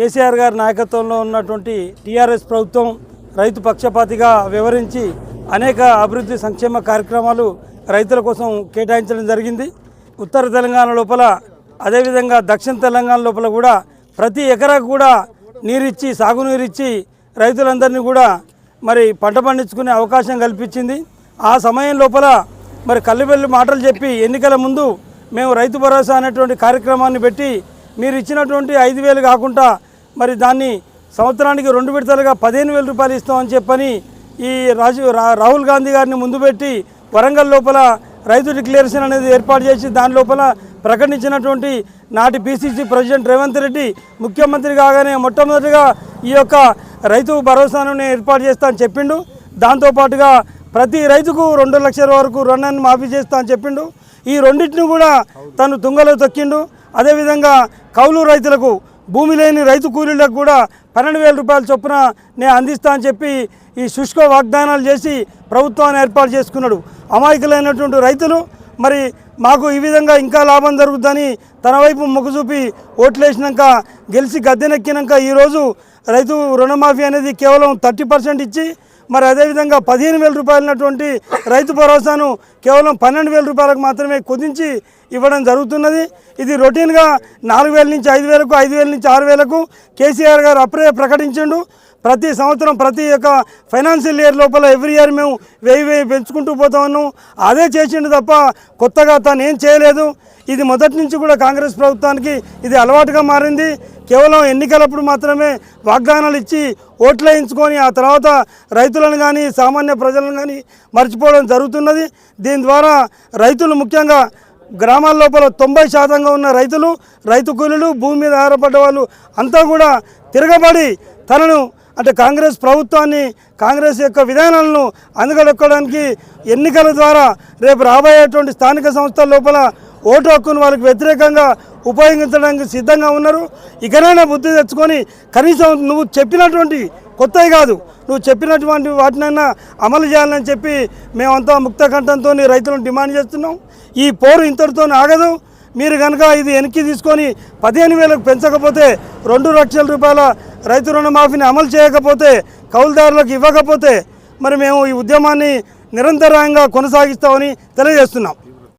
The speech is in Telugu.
కేసీఆర్ గారి నాయకత్వంలో ఉన్నటువంటి టీఆర్ఎస్ ప్రభుత్వం రైతు పక్షపాతిగా వివరించి అనేక అభివృద్ధి సంక్షేమ కార్యక్రమాలు రైతుల కోసం కేటాయించడం జరిగింది. ఉత్తర తెలంగాణ లోపల అదేవిధంగా దక్షిణ తెలంగాణ లోపల కూడా ప్రతి ఎకరాకు కూడా నీరిచ్చి సాగునీరిచ్చి రైతులందరినీ కూడా మరి పంట పండించుకునే అవకాశం కల్పించింది. ఆ సమయం లోపల మరి కల్లిబెల్లి మాటలు చెప్పి ఎన్నికల ముందు మేము రైతు భరోసా అనేటువంటి కార్యక్రమాన్ని పెట్టి మీరు ఇచ్చినటువంటి ఐదు వేలు కాకుండా మరి దాన్ని సంవత్సరానికి రెండు విడతలుగా పదిహేను వేల రూపాయలు ఇస్తామని చెప్పని ఈ రాజు రాహుల్ గాంధీ గారిని ముందు పెట్టి వరంగల్ లోపల రైతు డిక్లరేషన్ అనేది ఏర్పాటు చేసి దాని లోపల ప్రకటించినటువంటి నాటి పిసిసి ప్రెసిడెంట్ రేవంత్ రెడ్డి ముఖ్యమంత్రి కాగానే మొట్టమొదటిగా ఈ యొక్క రైతు భరోసాను నేను ఏర్పాటు చేస్తా అని చెప్పిండు. దాంతోపాటుగా ప్రతి రైతుకు రెండు లక్షల వరకు రుణాన్ని మాఫీ చేస్తా అని చెప్పిండు. ఈ రెండింటిని కూడా తను తుంగలో తొక్కిండు. అదేవిధంగా కౌలు రైతులకు భూమి లేని రైతు కూలీలకు కూడా పన్నెండు వేల రూపాయల చొప్పున నేను అందిస్తా అని చెప్పి ఈ శుష్క వాగ్దానాలు చేసి ప్రభుత్వాన్ని ఏర్పాటు చేసుకున్నాడు. అమాయకులైనటువంటి రైతులు మరి మాకు ఈ విధంగా ఇంకా లాభం జరుగుతుందని తన వైపు మొగ్గు చూపి ఓట్లేసినాక గెలిచి గద్దెనెక్కినాక ఈరోజు రైతు రుణమాఫీ అనేది కేవలం థర్టీ పర్సెంట్ ఇచ్చి మరి అదేవిధంగా పదిహేను వేల రూపాయలైనటువంటి రైతు భరోసాను కేవలం పన్నెండు వేల రూపాయలకు మాత్రమే కుదించి ఇవ్వడం జరుగుతున్నది. ఇది రొటీన్గా నాలుగు వేల నుంచి ఐదు వేలకు ఐదు వేల నుంచి ఆరు వేలకు కేసీఆర్ గారు అప్పుడే ప్రకటించిండు. ప్రతి సంవత్సరం ప్రతి యొక్క ఫైనాన్షియల్ ఇయర్ లోపల ఎవ్రీ ఇయర్ మేము వెయ్యి వెయ్యి పెంచుకుంటూ పోతా ఉన్నాం. అదే చేసిండు తప్ప కొత్తగా తను ఏం చేయలేదు. ఇది మొదటి నుంచి కూడా కాంగ్రెస్ ప్రభుత్వానికి ఇది అలవాటుగా మారింది. కేవలం ఎన్నికలప్పుడు మాత్రమే వాగ్దానాలు ఇచ్చి ఓట్లు వేయించుకొని ఆ తర్వాత రైతులను కానీ సామాన్య ప్రజలను కానీ మర్చిపోవడం జరుగుతున్నది. దీని ద్వారా రైతులు ముఖ్యంగా గ్రామాల లోపల తొంభై శాతంగా ఉన్న రైతులు రైతు కూలీలు భూమి మీద ఆధారపడ్డ వాళ్ళు అంతా కూడా తిరగబడి తనను అంటే కాంగ్రెస్ ప్రభుత్వాన్ని కాంగ్రెస్ యొక్క విధానాలను అందుగడొక్కడానికి ఎన్నికల ద్వారా రేపు రాబోయేటువంటి స్థానిక సంస్థల లోపల ఓటు హక్కును వాళ్ళకి వ్యతిరేకంగా ఉపయోగించడానికి సిద్ధంగా ఉన్నారు. ఇకనైనా బుద్ధి తెచ్చుకొని కనీసం నువ్వు చెప్పినటువంటి కొత్తవి కాదు. నువ్వు చెప్పినటువంటి వాటినైనా అమలు చేయాలని చెప్పి మేమంతా ముక్త కంఠంతో రైతులను డిమాండ్ చేస్తున్నాం. ఈ పోరు ఇంతటితో ఆగదు. మీరు కనుక ఇది వెనక్కి తీసుకొని పదిహేను వేలకు పెంచకపోతే రెండు లక్షల రూపాయల రైతు రుణమాఫీని అమలు చేయకపోతే కౌలుదారులకు ఇవ్వకపోతే మరి మేము ఈ ఉద్యమాన్ని నిరంతరంగా కొనసాగిస్తామని తెలియజేస్తున్నాం.